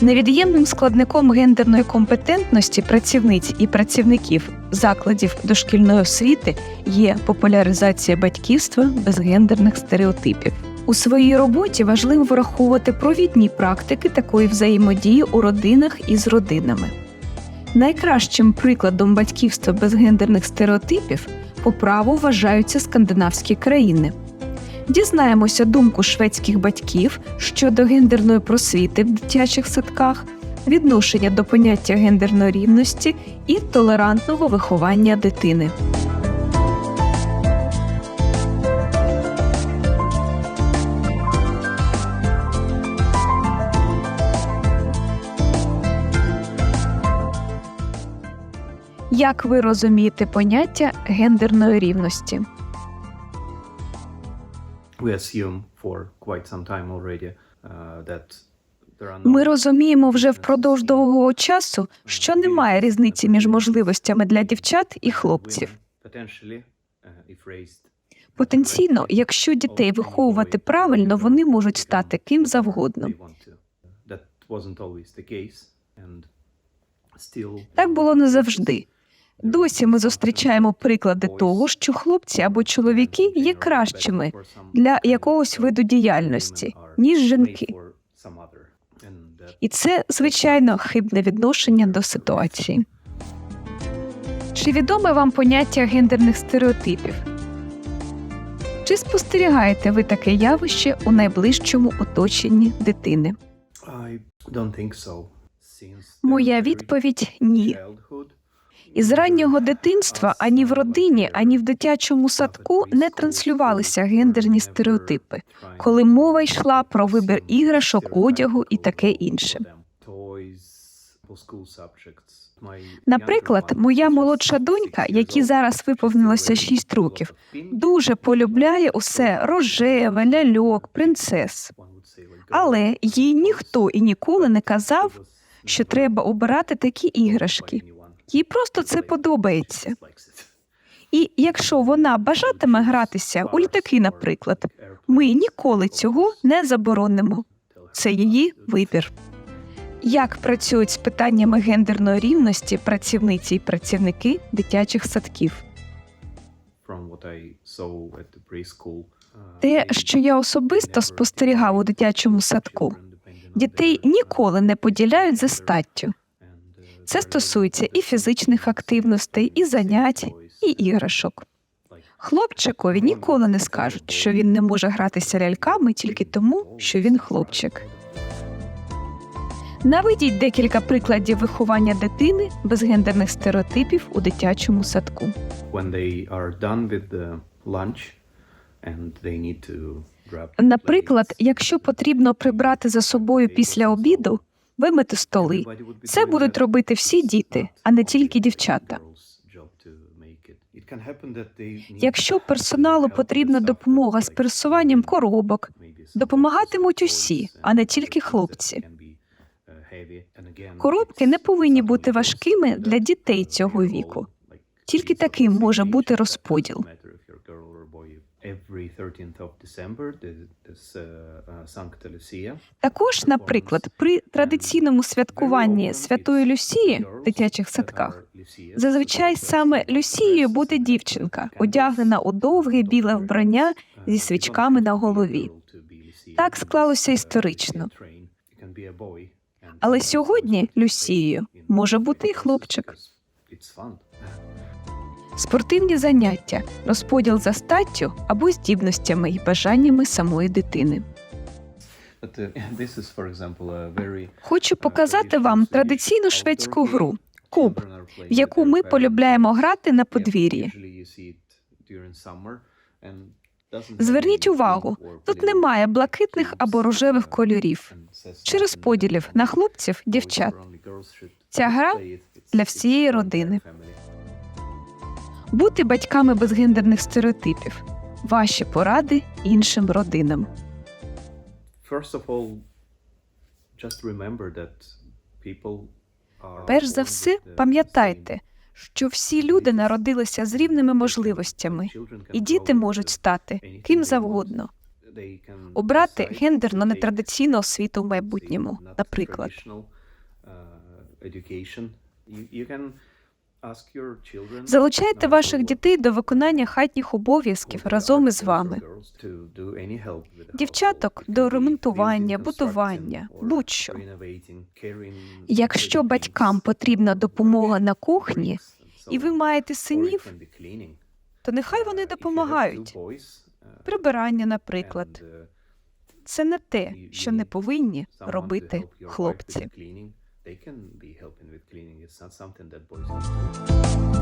Невід'ємним складником гендерної компетентності працівниць і працівників закладів дошкільної освіти є популяризація батьківства без гендерних стереотипів. У своїй роботі важливо враховувати провідні практики такої взаємодії у родинах і з родинами. Найкращим прикладом батьківства без гендерних стереотипів по праву вважаються скандинавські країни. Дізнаємося думку шведських батьків щодо гендерної просвіти в дитячих садках, відношення до поняття гендерної рівності і толерантного виховання дитини. Як ви розумієте поняття гендерної рівності? Ми розуміємо вже впродовж довгого часу, що немає різниці між можливостями для дівчат і хлопців. potentially uh, Потенційно, якщо дітей виховувати правильно, вони можуть стати ким завгодно. Так було не завжди. Досі ми зустрічаємо приклади того, що хлопці або чоловіки є кращими для якогось виду діяльності, ніж жінки. І це, звичайно, хибне відношення до ситуації. Чи відоме вам поняття гендерних стереотипів? Чи спостерігаєте ви таке явище у найближчому оточенні дитини? Моя відповідь ні. Із раннього дитинства ані в родині, ані в дитячому садку не транслювалися гендерні стереотипи, коли мова йшла про вибір іграшок, одягу і таке інше. Наприклад, моя молодша донька, якій зараз виповнилося 6 років, дуже полюбляє усе рожеве, ляльок, принцес. Але їй ніхто і ніколи не казав, що треба обирати такі іграшки. Їй просто це подобається. І якщо вона бажатиме гратися у літаки, наприклад, ми ніколи цього не заборонимо. Це її вибір. Як працюють з питаннями гендерної рівності працівниці і працівники дитячих садків? Те, що я особисто спостерігав у дитячому садку, дітей ніколи не поділяють за статтю. Це стосується і фізичних активностей, і занять, і іграшок. Хлопчикові ніколи не скажуть, що він не може гратися ляльками тільки тому, що він хлопчик. Наведіть декілька прикладів виховання дитини без гендерних стереотипів у дитячому садку. Наприклад, якщо потрібно прибрати за собою після обіду, вимити столи. Це будуть робити всі діти, а не тільки дівчата. Якщо персоналу потрібна допомога з пересуванням коробок, допомагатимуть усі, а не тільки хлопці. Коробки не повинні бути важкими для дітей цього віку. Тільки таким може бути розподіл. Every 13th of December, there's, uh, uh, Sancta Lucia. Також, наприклад, при традиційному святкуванні Святої Люсії в дитячих садках зазвичай саме Люсією буде дівчинка, одягнена у довге біле вбрання зі свічками на голові. Так склалося історично. Але сьогодні Люсією може бути і хлопчик. Спортивні заняття, розподіл за статтю або здібностями і бажаннями самої дитини. Хочу показати вам традиційну шведську гру куб, в яку ми полюбляємо грати на подвір'ї. Зверніть увагу, тут немає блакитних або рожевих кольорів чи розподілів на хлопців, дівчат. Ця гра для всієї родини. Бути батьками без гендерних стереотипів. Ваші поради іншим родинам. Перш за все, пам'ятайте, що всі люди народилися з рівними можливостями, і діти можуть стати ким завгодно. обрати гендерно нетрадиційну освіту в майбутньому, наприклад. Залучайте ваших дітей до виконання хатніх обов'язків разом із вами. Дівчаток до ремонтування, будування, будь-що. Якщо батькам потрібна допомога на кухні, і ви маєте синів, то нехай вони допомагають. Прибирання, наприклад, це не те, що не повинні робити хлопці. They can be helping with cleaning. It's not something that boys do.